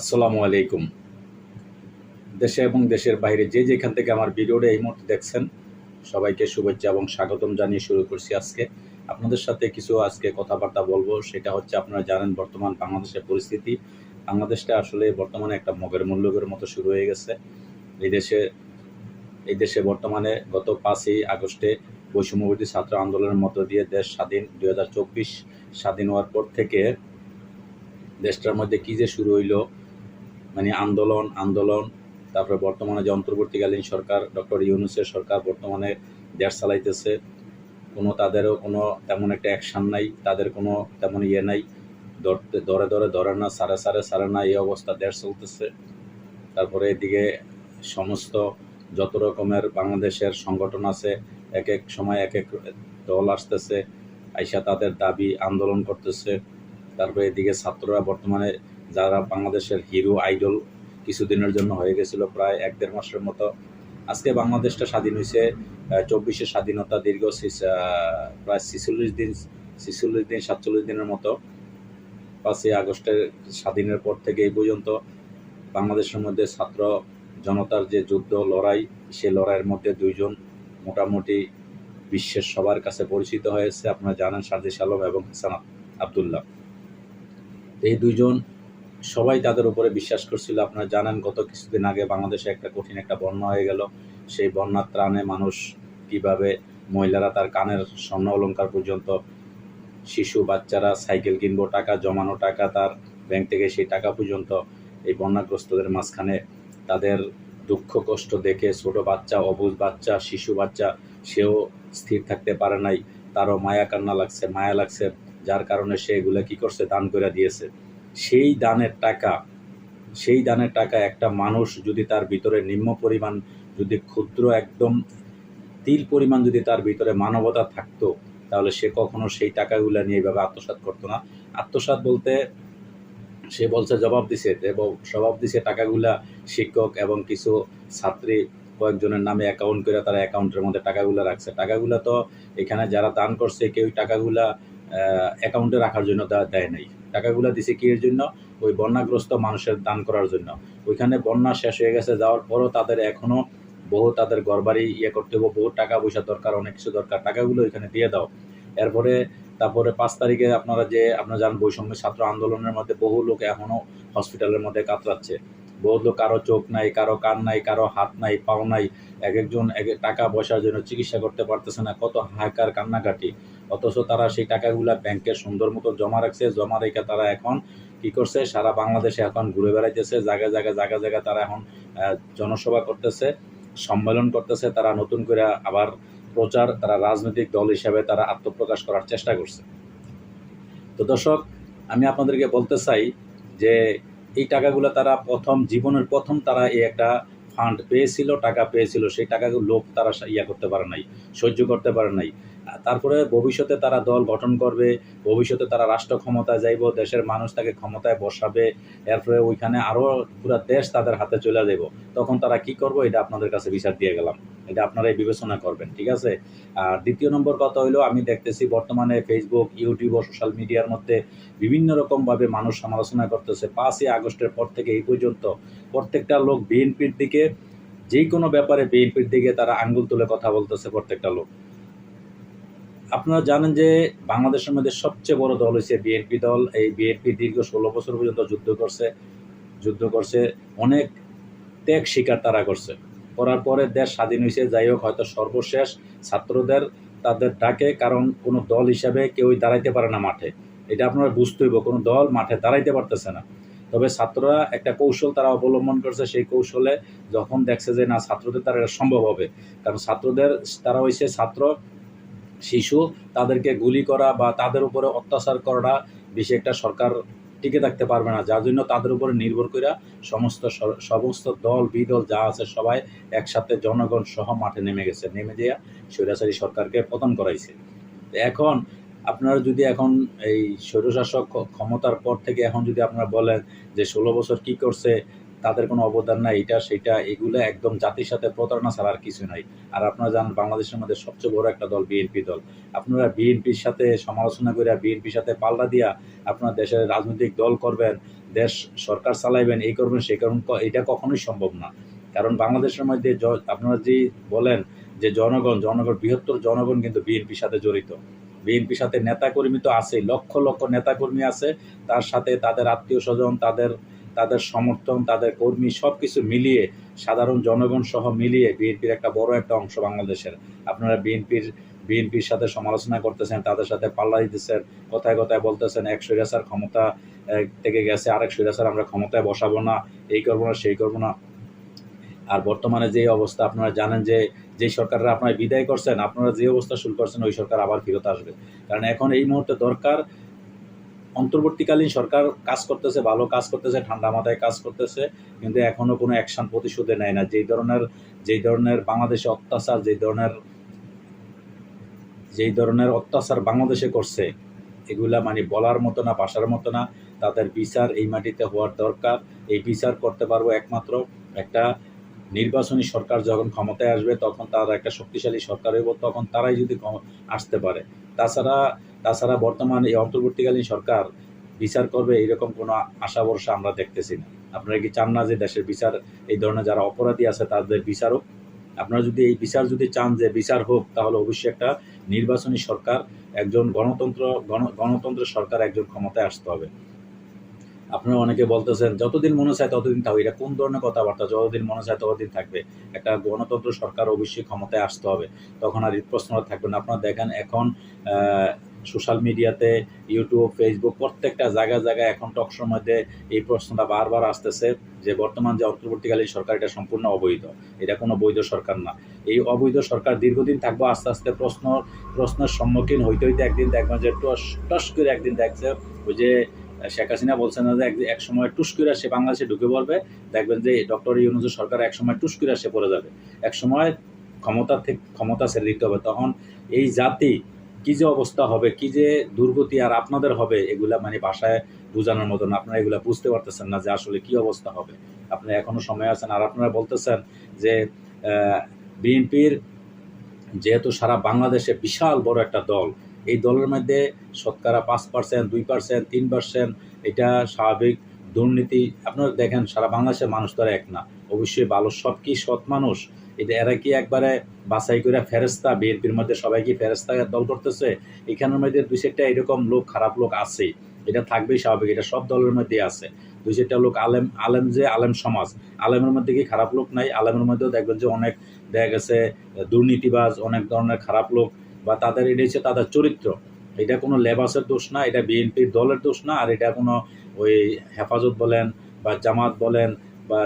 আসসালামু আলাইকুম। দেশে এবং দেশের বাইরে যে যেখান থেকে আমার ভিডিওটা এই মুহূর্তে দেখছেন, সবাইকে শুভেচ্ছা এবং স্বাগতম জানিয়ে শুরু করছি আজকে। আপনাদের সাথে কিছু আজকে কথাবার্তা বলব, সেটা হচ্ছে আপনারা জানেন বর্তমান বাংলাদেশের পরিস্থিতি। বাংলাদেশটা আসলে বর্তমানে একটা মগের মূল্যকের মতো শুরু হয়ে গেছে। এই দেশে এই দেশে বর্তমানে গত পাঁচই আগস্টে বৈষম্যবর্তী ছাত্র আন্দোলনের মধ্য দিয়ে দেশ স্বাধীন দুই হাজার চব্বিশ স্বাধীন হওয়ার পর থেকে দেশটার মধ্যে কী যে শুরু হইল মানে আন্দোলন আন্দোলন, তারপরে বর্তমানে যে অন্তর্বর্তীকালীন সরকার, ডক্টর ইউনুসের সরকার বর্তমানে দেশ চালাইতেছে, কোনো তাদেরও কোনো তেমন একটা অ্যাকশান নাই, তাদের কোনো তেমন ইয়ে নাই, ধরতে, ধরে ধরে ধরে না, সারে সারে সারে না, এই অবস্থা দেশ চলতেছে। তারপরে এদিকে সমস্ত যত রকমের বাংলাদেশের সংগঠন আছে, এক এক সময় এক এক দল আসতেছে, আইসা তাদের দাবি আন্দোলন করতেছে। তারপরে এদিকে ছাত্ররা বর্তমানে যারা বাংলাদেশের হিরো, আইডল কিছুদিনের জন্য হয়ে গেছিল প্রায় এক দেড় মাসের মতো। আজকে বাংলাদেশটা স্বাধীন হয়েছে চব্বিশে স্বাধীনতা দীর্ঘ প্রায় ছিচল্লিশ দিন ছিচল্লিশ দিন, সাতচল্লিশ দিনের মতো। পাঁচই আগস্টের স্বাধীনের পর থেকে এই পর্যন্ত বাংলাদেশের মধ্যে ছাত্র জনতার যে যুদ্ধ, লড়াই, সে লড়াইয়ের মধ্যে দুইজন মোটামুটি বিশ্বের সবার কাছে পরিচিত হয়েছে। আপনারা জানেন সাজিস আলম এবং হাসান আবদুল্লাহ। এই দুইজন সবাই তাদের উপরে বিশ্বাস করছিল। আপনারা জানেন, গত কিছুদিন আগে বাংলাদেশে একটা কঠিন একটা বন্যা হয়ে গেল। সেই বন্যার ত্রাণে মানুষ কীভাবে মহিলারা তার কানের স্বর্ণ অলঙ্কার পর্যন্ত, শিশু, বাচ্চারা সাইকেল কিনবো টাকা, জমানো টাকা, তার ব্যাংক থেকে সেই টাকা পর্যন্ত এই বন্যাগ্রস্তদের মাঝখানে তাদের দুঃখ, কষ্ট দেখে ছোট বাচ্চা, অবুজ বাচ্চা, শিশু বাচ্চা, সেও স্থির থাকতে পারে নাই। তারও মায়া কান্না লাগছে, মায়া লাগছে, যার কারণে সে এগুলো কী করছে? দান করে দিয়েছে। সেই দানের টাকা, সেই দানের টাকা একটা মানুষ যদি তার ভিতরে নিম্ন পরিমাণ যদি ক্ষুদ্র একদম তিল পরিমাণ যদি তার ভিতরে মানবতা থাকতো, তাহলে সে কখনো সেই টাকাগুলো নিয়ে এইভাবে আত্মসাৎ করতো না। আত্মসাৎ বলতে সে বলছে, জবাব দিছে, এবং জবাব দিছে টাকাগুলা শিক্ষক এবং কিছু ছাত্রী কয়েকজনের নামে অ্যাকাউন্ট করে তারা অ্যাকাউন্টের মধ্যে টাকাগুলো রাখছে। টাকাগুলো তো এখানে যারা দান করছে কেউ টাকাগুলা অ্যাকাউন্টে রাখার জন্য দেয় নাই। টাকাগুলো দিছে কি এর জন্য? ওই বন্যাগ্রস্ত মানুষের দান করার জন্য। ওইখানে বন্যা শেষ হয়ে গেছে, যাওয়ার পরও তাদের এখনও বহু তাদের ঘরবাড়ি ইয়ে করতে হবে বহু টাকা পয়সা দরকার, অনেক কিছু দরকার। টাকাগুলো ওইখানে দিয়ে দাও। এরপরে তারপরে পাঁচ তারিখে আপনারা যে, আপনারা জান বৈষম্য ছাত্র আন্দোলনের মধ্যে বহু লোক এখনও হসপিটালের মধ্যে কাতরাচ্ছে। বহু লোক কারও চোখ নাই, কারও কান নাই, কারও হাত নাই, পাও নাই। এক একজন এক টাকা পয়সার জন্য চিকিৎসা করতে পারতেছে না। কত হাহাকার কান্নাকাটি। অথচ তারা সেই টাকাগুলা ব্যাংকে সুন্দর মতো জমা রাখছে, জমা রেখে তারা এখন কি করছে, সারা বাংলাদেশে এখন ঘুরে বেড়াইতেছে, জায়গায় জায়গায় জায়গায় জায়গায় তারা এখন জনসভা করতেছে, সম্মেলন করতেছে, তারা নতুন করে আবার প্রচার, তারা রাজনৈতিক দল হিসাবে তারা আত্মপ্রকাশ করার চেষ্টা করছে। তো দর্শক, আমি আপনাদেরকে বলতে চাই যে এই টাকাগুলো তারা প্রথম, জীবনের প্রথম তারা এই একটা ফান্ড পেয়েছিল, টাকা পেয়েছিল, সেই টাকাগুলো লোক তারা ইয়া করতে পারে নাই, সহ্য করতে পারে নাই। তারপরে ভবিষ্যতে তারা দল গঠন করবে, ভবিষ্যতে তারা রাষ্ট্র ক্ষমতায় যাইব, দেশের মানুষ তাকে ক্ষমতায় বসাবে, এরপরে ওইখানে আরও পুরো দেশ তাদের হাতে চলে যাব তখন তারা কি করব, এটা আপনাদের কাছে বিচার দিয়ে গেলাম। এটা আপনারাই বিবেচনা করবেন, ঠিক আছে? আর দ্বিতীয় নম্বর কথা হইল, আমি দেখতেছি বর্তমানে ফেসবুক ইউটিউব ও সোশ্যাল মিডিয়ার মধ্যে বিভিন্ন রকমভাবে মানুষ সমালোচনা করতেছে। পাঁচই আগস্টের পর থেকে এই পর্যন্ত প্রত্যেকটা লোক বিএনপির দিকে যে কোনো ব্যাপারে বিএনপির দিকে তারা আঙ্গুল তুলে কথা বলতেছে প্রত্যেকটা লোক। আপনারা জানেন যে বাংলাদেশের মধ্যে সবচেয়ে বড় দল হচ্ছে বিএনপি দল। এই বিএনপি দীর্ঘ ষোলো বছর পর্যন্ত যুদ্ধ করছে যুদ্ধ করছে, অনেক ত্যাগ স্বীকার তারা করছে। করার পরে দেশ স্বাধীন হয়েছে যাই হোক, হয়তো সর্বশেষ ছাত্রদের তাদের ডাকে, কারণ কোনো দল হিসাবে কেউই দাঁড়াইতে পারে না মাঠে। এটা আপনারা বুঝতে হইব কোনো দল মাঠে দাঁড়াইতে পারতেছে না। তবে ছাত্ররা একটা কৌশল তারা অবলম্বন করছে, সেই কৌশলে যখন দেখছে যে না, ছাত্রদের তারা এটা সম্ভব হবে। কারণ ছাত্রদের, তারা হয়েছে ছাত্র শিশু, তাদেরকে গুলি করা বা তাদের উপরে অত্যাচার করাটা বেশি একটা সরকার টিকে থাকতে পারবে না। যার জন্য তাদের উপরে নির্ভর করে সমস্ত সমস্ত দল, বিদল যা আছে সবাই একসাথে জনগণ সহ মাঠে নেমে গেছে। নেমে যেয়া স্বৈরাচারী সরকারকে পতন করাইছে। এখন আপনারা যদি এখন এই স্বৈরশাসক ক্ষ- ক্ষমতার পর থেকে এখন যদি আপনারা বলেন যে ষোলো বছর কি করছে তাদের কোনো অবদান নাই, এটা, সেটা, এগুলো একদম জাতির সাথে প্রতারণা ছাড়া আর কিছু নাই। আর আপনারা জানেন বাংলাদেশের মধ্যে সবচেয়ে বড় একটা দল বিএনপি দল। আপনারা বিএনপির সাথে সমালোচনা করে বিএনপির সাথে পাল্লা দিয়া আপনারা দেশের রাজনৈতিক দল করবেন, দেশ সরকার চালাইবেন, এই করবেন সেই করবেন, ক- এটা কখনোই সম্ভব না। কারণ বাংলাদেশের মধ্যে আপনারা যে বলেন যে জনগণ জনগণ, বৃহত্তর জনগণ কিন্তু বিএনপির সাথে জড়িত। বিএনপির সাথে নেতাকর্মী তো আছেই, লক্ষ লক্ষ নেতাকর্মী আছে, তার সাথে তাদের আত্মীয় স্বজন, তাদের তাদের সমর্থন, তাদের কর্মী সব কিছু মিলিয়ে, সাধারণ জনগণ সহ মিলিয়ে বিএনপির একটা বড় একটা অংশ বাংলাদেশের। আপনারা বিএনপির বিএনপির সাথে সমালোচনা করতেছেন, তাদের সাথে পাল্লা দিতেছেন, কথায় কথায় বলতেছেন, এক স্বৈরাচার ক্ষমতা থেকে গেছে, আরেক স্বৈরাচার আমরা ক্ষমতায় বসাবো না, এই করব না, সেই করব না। আর বর্তমানে যে অবস্থা, আপনারা জানেন যে যে সরকাররা আপনারা বিদায় করছেন, আপনারা যে অবস্থা শুরু করছেন, ওই সরকার আবার ফেরত আসবে। কারণ এখন এই মুহূর্তে দরকার অন্তর্বর্তীকালীন সরকার কাজ করতেছে, ভালো কাজ করতেছে, ঠান্ডা মাথায় কাজ করতেছে, কিন্তু এখনও কোনো অ্যাকশন প্রতিশোধে নেয় না। যেই ধরনের যেই ধরনের বাংলাদেশে অত্যাচার, যেই ধরনের যেই ধরনের অত্যাচার বাংলাদেশে করছে, এগুলা মানে বলার মতো না বাসার মতো না, তাদের বিচার এই মাটিতে হওয়ার দরকার। এই বিচার করতে পারব একমাত্র একটা নির্বাচনী সরকার যখন ক্ষমতায় আসবে, তখন তারা একটা শক্তিশালী সরকার হইব, তখন তারাই যদি আসতে পারে। তাছাড়া তাছাড়া বর্তমান এই অন্তর্বর্তীকালীন সরকার বিচার করবে এরকম কোনো আশা ভরসা আমরা দেখতেছি না। আপনারা কি চান না যে দেশের বিচার, এই ধরনের যারা অপরাধী আছে তাদের বিচার হোক? আপনারা যদি এই বিচার যদি চান যে বিচার হোক, তাহলে অবশ্যই একটা নির্বাচনী সরকার, একজন গণতন্ত্র, গণ- গণতন্ত্র সরকার একজন ক্ষমতায় আসতে হবে। আপনারা অনেকে বলতেছেন, যতদিন মনে চায় ততদিন থাকবে এটা কোন ধরনের কথাবার্তা? যতদিন মনে চায় ততদিন থাকবে। একটা গণতন্ত্র সরকার অবশ্যই ক্ষমতায় আসতে হবে। তখন আর প্রশ্নটা থাকবে না। আপনারা দেখেন এখন সোশ্যাল মিডিয়াতে, ইউটিউব, ফেসবুক, প্রত্যেকটা জায়গায় জায়গায় এখন টকশোর মধ্যে এই প্রশ্নটা বারবার আসতেছে যে, বর্তমান যে অন্তর্বর্তীকালীন সরকার, এটা সম্পূর্ণ অবৈধ। এটা কোনো বৈধ সরকার না। এই অবৈধ সরকার দীর্ঘদিন থাকব, আস্তে আস্তে প্রশ্ন, প্রশ্নের সম্মুখীন হইতে হইতে একদিন দেখবেন যে, টস টস করে একদিন দেখছে ওই যে শেখ হাসিনা বলছেন যে এক- সময় টুস করে সে বাংলাদেশে ঢুকে পড়বে দেখবেন যে ডক্টর ইউনুস সরকার এক সময় টুস করে সে পড়ে যাবে। এক সময় ক্ষমতা থেকে ক্ষমতা ছেড়ে দিতে হবে। তখন এই জাতি কি যে অবস্থা হবে, কি যে দুর্গতি আর আপনাদের হবে, এগুলা মানে ভাষায় বোঝানোর মতন আপনারা এগুলা বুঝতে পারতেছেন না যে আসলে কি অবস্থা হবে। আপনার এখনও সময় আছেন আর আপনারা বলতেছেন যে বিএনপির যেহেতু সারা বাংলাদেশে বিশাল বড় একটা দল এই দলের মধ্যে শতকরা পাঁচ পার্সেন্ট দুই পার্সেন্ট তিন পার্সেন্ট এটা স্বাভাবিক দুর্নীতি। আপনারা দেখেন, সারা বাংলাদেশের মানুষ তো আর এক না। অবশ্যই ভালো সব কি সৎ মানুষ? এটা এরা কি একবারে বাছাই করে ফেরেস্তা বিএনপির মধ্যে সবাই কি ফেরেস্তা দল করতেছে? এখানের মধ্যে দুই চারটা এরকম লোক, খারাপ লোক আছেই এটা থাকবেই স্বাভাবিক, এটা সব দলের মধ্যে আছে। দুই চারটা লোক আলেম আলেম যে আলেম সমাজ, আলেমের মধ্যে কি খারাপ লোক নাই? আলেমের মধ্যেও দেখবেন যে অনেক দেখা গেছে দুর্নীতিবাজ, অনেক ধরনের খারাপ লোক। বা তাদের এটা হচ্ছে তাদের চরিত্র। এটা কোনো লেবাসের দোষ না, এটা বিএনপির দলের দোষ না, আর এটা কোনো ওই হেফাজত বলেন বা জামাত বলেন বা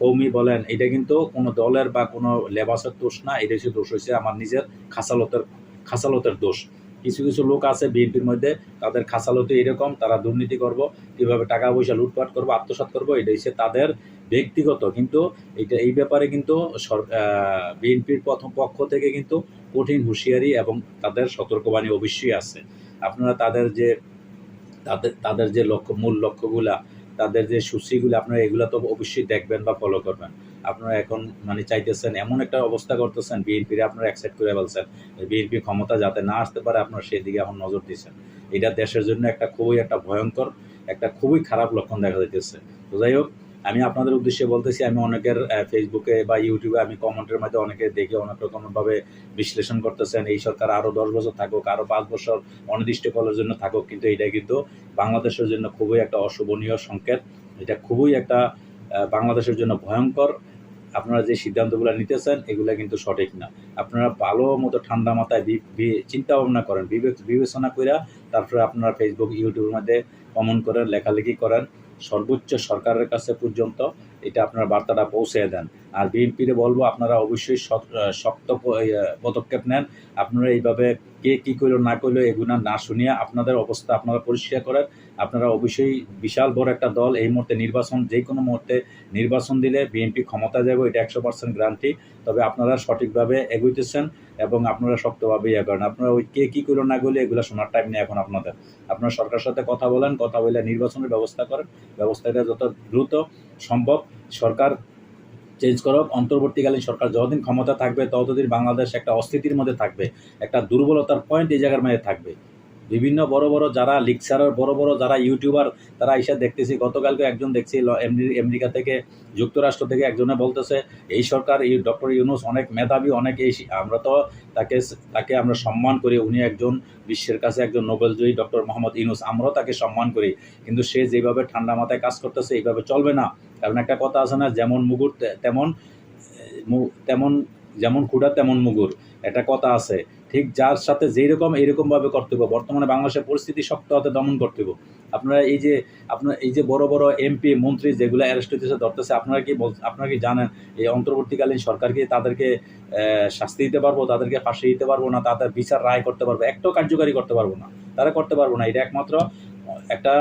কৌমি বলেন, এটা কিন্তু কোনো দলের বা কোনো লেবাসের দোষ না, এটা হচ্ছে দোষ হয়েছে আমার নিজের খাসালতের খাসালতের দোষ। কিছু কিছু লোক আছে বিএনপির মধ্যে, তাদের খাসালতে এরকম, তারা দুর্নীতি করব, কীভাবে টাকা পয়সা লুটপাট করব, আত্মসাৎ করব এটা হচ্ছে তাদের ব্যক্তিগত। কিন্তু এটা এই ব্যাপারে কিন্তু বিএনপির প্রথম পক্ষ থেকে কিন্তু কঠিন হুঁশিয়ারি এবং তাদের সতর্কবাণী অবশ্যই আছে। আপনারা তাদের যে, তাদের তাদের যে লক্ষ্য, মূল লক্ষ্যগুলা, তাদের যে সূচিগুলো, আপনারা এগুলো তো অবশ্যই দেখবেন বা ফলো করবেন। আপনারা এখন মানে চাইতেছেন, এমন একটা অবস্থা করতেছেন বিএনপির আপনারা অ্যাকসেপ্ট করে বলছেন বিএনপি ক্ষমতা যাতে না আসতে পারে, আপনারা সেই দিকে এখন নজর দিচ্ছেন। এটা দেশের জন্য একটা খুবই একটা ভয়ঙ্কর, একটা খুবই খারাপ লক্ষণ দেখা যাইতেছে। তো যাই হোক, আমি আপনাদের উদ্দেশ্যে বলতেছি, আমি অনেকের ফেসবুকে বা ইউটিউবে আমি কমেন্টের মধ্যে অনেকে দেখে অনেক রকমভাবে বিশ্লেষণ করতেছেন, এই সরকার আরও দশ বছর থাকুক আরও পাঁচ বছর অনির্দিষ্টকালের জন্য থাকুক, কিন্তু এটা কিন্তু বাংলাদেশের জন্য খুবই একটা অশোভনীয় সংকেত। এটা খুবই একটা বাংলাদেশের জন্য ভয়ঙ্কর আপনারা যে সিদ্ধান্তগুলো নিতেছেন, এগুলো কিন্তু সঠিক না। আপনারা ভালো মতো ঠান্ডা মাথায় চিন্তা ভাবনা করেন বিবেক বিবেচনা করে তারপরে আপনারা ফেসবুক ইউটিউবের মধ্যে কমেন্ট করেন, লেখালেখি করেন। সর্বোচ্চ সরকারের কাছে পর্যন্ত এটা আপনার বার্তাটা পৌঁছে দেন। আর বিএনপিরে বলব, আপনারা অবশ্যই শক- শক্ত পদক্ষেপ নেন। আপনারা এইভাবে কে কী করল না করল এগুলো না শুনিয়ে আপনাদের অবস্থা আপনারা পরিষ্কার করেন। আপনারা অবশ্যই বিশাল বড় একটা দল, এই মুহূর্তে নির্বাচন যে কোনো মুহূর্তে নির্বাচন দিলে বিএনপি ক্ষমতা যাবে, এটা একশো পার্সেন্ট গ্যারান্টি। তবে আপনারা সঠিকভাবে এগোইতেছেন এবং আপনারা শক্তভাবে ইয়ে করেন আপনারা ওই কে কী করল না করলে এগুলো শোনার টাইম নেই এখন আপনাদের। আপনারা সরকারের সাথে কথা বলেন, কথা বলে নির্বাচনের ব্যবস্থা করেন। ব্যবস্থাটা যত দ্রুত সম্ভব সরকার চেঞ্জ করো। অন্তর্বর্তীকালীন সরকার যতদিন ক্ষমতা থাকবে, ততদিন বাংলাদেশ একটা অস্থিতির মধ্যে থাকবে, একটা দুর্বলতার পয়েন্ট এই জায়গার মধ্যে থাকবে। বিভিন্ন বড় বড় যারা লিকচারার, বড় বড় যারা ইউটিউবার তারা এসে দেখতেছি। গতকালকে একজন দেখছি আমেরিকা থেকে, যুক্তরাষ্ট্র থেকে একজনে বলতেছে, এই সরকার, এই ডক্টর ইউনুস অনেক মেধাবী, অনেক এই আমরা তো তাকে তাকে আমরা সম্মান করি, উনি একজন বিশ্বের কাছে একজন নোবেলজয়ী ডক্টর মোহাম্মদ ইউনুস, আমরাও তাকে সম্মান করি। কিন্তু সে যেভাবে ঠান্ডা মাথায় কাজ করতেছে, এইভাবে চলবে না। কারণ একটা কথা আছে না, যেমন মুগুর তেমন তেমন, যেমন কুড়া তেমন মুগুর। একটা কথা আছে। ঠিক যার সাথে যেই রকম এইরকমভাবে করতে হবে বর্তমানে বাংলাদেশের পরিস্থিতি শক্ত হাতে দমন করতে হবে আপনারা এই যে, আপনার এই যে বড় বড় এমপি মন্ত্রী যেগুলো অ্যারেস্ট হইতেছে, ধরতেছে, আপনারা কি বল, আপনারা কি জানেন এই অন্তর্বর্তীকালীন সরকার কি তাদেরকে শাস্তি দিতে পারব, তাদেরকে ফাঁসি দিতে পারব না, তাদের বিচার রায় করতে পারব? একটাও কার্যকারী করতে পারব না। তারা করতে পারব না। এটা একমাত্র একটা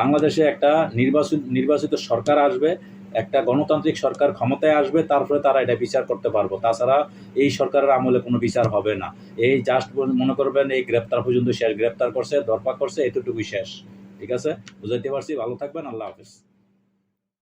বাংলাদেশে একটা নির্বাচিত নির্বাচিত সরকার আসবে একটা গণতান্ত্রিক সরকার ক্ষমতায় আসবে, তারপরে তারা এটা বিচার করতে পারব। তাছাড়া এই সরকারের আমলে কোনো বিচার হবে না। এই জাস্ট মনে করবেন এই গ্রেপ্তার পর্যন্ত শেষ, গ্রেপ্তার করছে দরপা করছে, এতটুকুই শেষ। ঠিক আছে? বুঝাইতে পারছি? ভালো থাকবেন, আল্লাহ হাফিজ।